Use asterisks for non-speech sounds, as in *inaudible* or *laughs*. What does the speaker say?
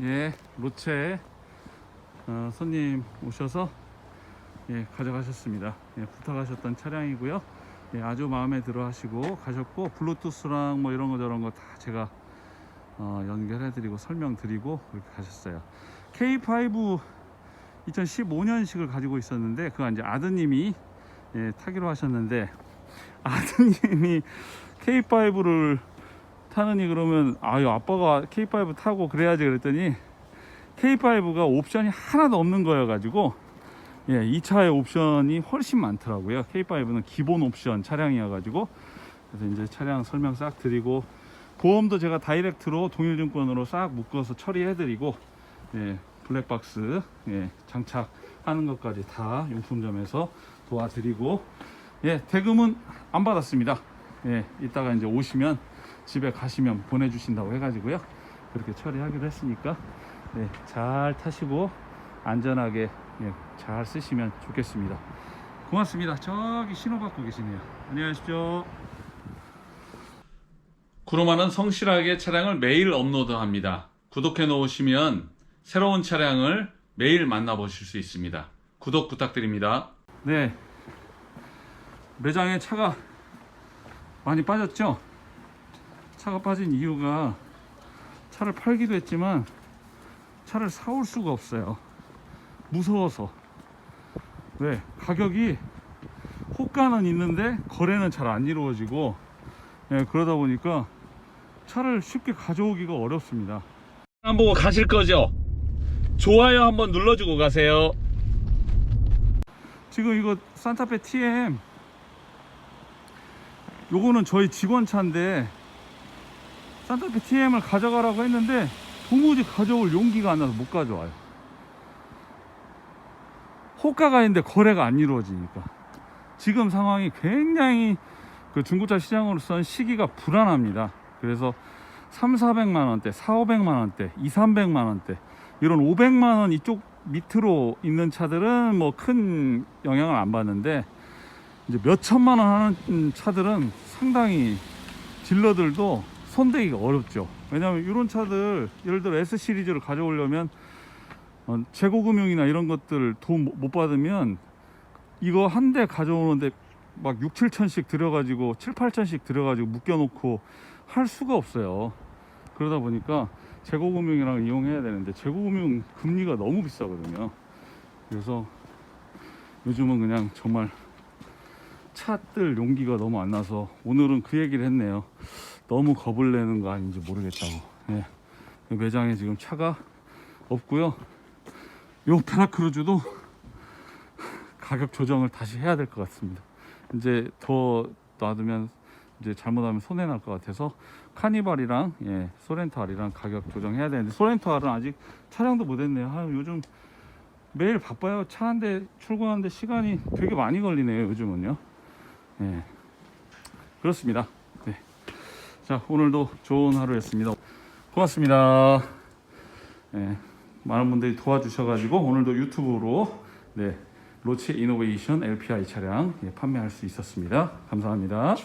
예, 로체 어, 손님 오셔서 예, 가져가셨습니다. 예, 부탁하셨던 차량이고요. 예, 아주 마음에 들어 하시고 가셨고 블루투스랑 뭐 이런 거 저런 거 다 제가 어, 연결해 드리고 설명 드리고 그렇게 가셨어요. K5 2015년식을 가지고 있었는데 그 이제 아드님이 예, 타기로 하셨는데 *laughs* 아드님이 K5를 타느니 그러면 아유 아빠가 K5 타고 그래야지 그랬더니 K5가 옵션이 하나도 없는 거여 가지고 예, 이 차의 옵션이 훨씬 많더라고요. K5는 기본 옵션 차량이어 가지고 그래서 이제 차량 설명 싹 드리고 보험도 제가 다이렉트로 동일증권으로 싹 묶어서 처리해 드리고 예, 블랙박스 예, 장착하는 것까지 다 용품점에서 도와드리고 예, 대금은 안 받았습니다. 예, 이따가 이제 오시면 집에 가시면 보내주신다고 해가지고요. 그렇게 처리하기로 했으니까 네, 잘 타시고 안전하게 예, 잘 쓰시면 좋겠습니다. 고맙습니다. 저기 신호 받고 계시네요. 안녕히 가십시오. 구로마는 성실하게 차량을 매일 업로드합니다. 구독해 놓으시면 새로운 차량을 매일 만나보실 수 있습니다. 구독 부탁드립니다. 네. 매장에 차가 많이 빠졌죠? 차가 빠진 이유가 차를 팔기도 했지만 차를 사올 수가 없어요. 무서워서. 왜? 가격이 호가는 있는데 거래는 잘 안 이루어지고 예, 그러다 보니까 차를 쉽게 가져오기가 어렵습니다. 안 보고 가실 거죠? 좋아요 한번 눌러주고 가세요. 지금 이거 산타페 TM 요거는 저희 직원 차인데 산타페 TM을 가져가라고 했는데 도무지 가져올 용기가 안 나서 못 가져와요. 호가가 있는데 거래가 안 이루어지니까 지금 상황이 굉장히 그 중고차 시장으로서는 시기가 불안합니다. 그래서 3, 400만 원대, 4, 500만 원대, 2, 300만 원대 이런 500만 원 이쪽 밑으로 있는 차들은 뭐 큰 영향을 안 받는데 이제 몇 천만 원 하는 차들은 상당히 딜러들도 손대기가 어렵죠. 왜냐하면 이런 차들 예를 들어 S 시리즈를 가져오려면 어, 재고금융이나 이런 것들 돈 못 받으면 이거 한 대 가져오는데 막 6, 7천씩 들여가지고 7, 8천씩 들여가지고 묶여놓고 할 수가 없어요. 그러다 보니까 재고금융이랑 이용해야 되는데 재고금융 금리가 너무 비싸거든요. 그래서 요즘은 그냥 정말 차 뜰 용기가 너무 안 나서 오늘은 그 얘기를 했네요. 너무 겁을 내는 거 아닌지 모르겠다고. 예. 그 매장에 지금 차가 없고요. 요 페라크루즈도 가격 조정을 다시 해야 될 것 같습니다. 이제 더 놔두면 이제 잘못하면 손해 날 것 같아서 카니발이랑 예, 소렌토알이랑 가격 조정해야 되는데 소렌토알은 아직 촬영도 못 했네요. 아, 요즘 매일 바빠요. 차 한 대 출근하는데 시간이 되게 많이 걸리네요. 요즘은요. 예, 그렇습니다. 네. 자 오늘도 좋은 하루였습니다. 고맙습니다. 예, 많은 분들이 도와주셔가지고 오늘도 유튜브로 네, 로치 이노베이션 LPI 차량 예, 판매할 수 있었습니다. 감사합니다.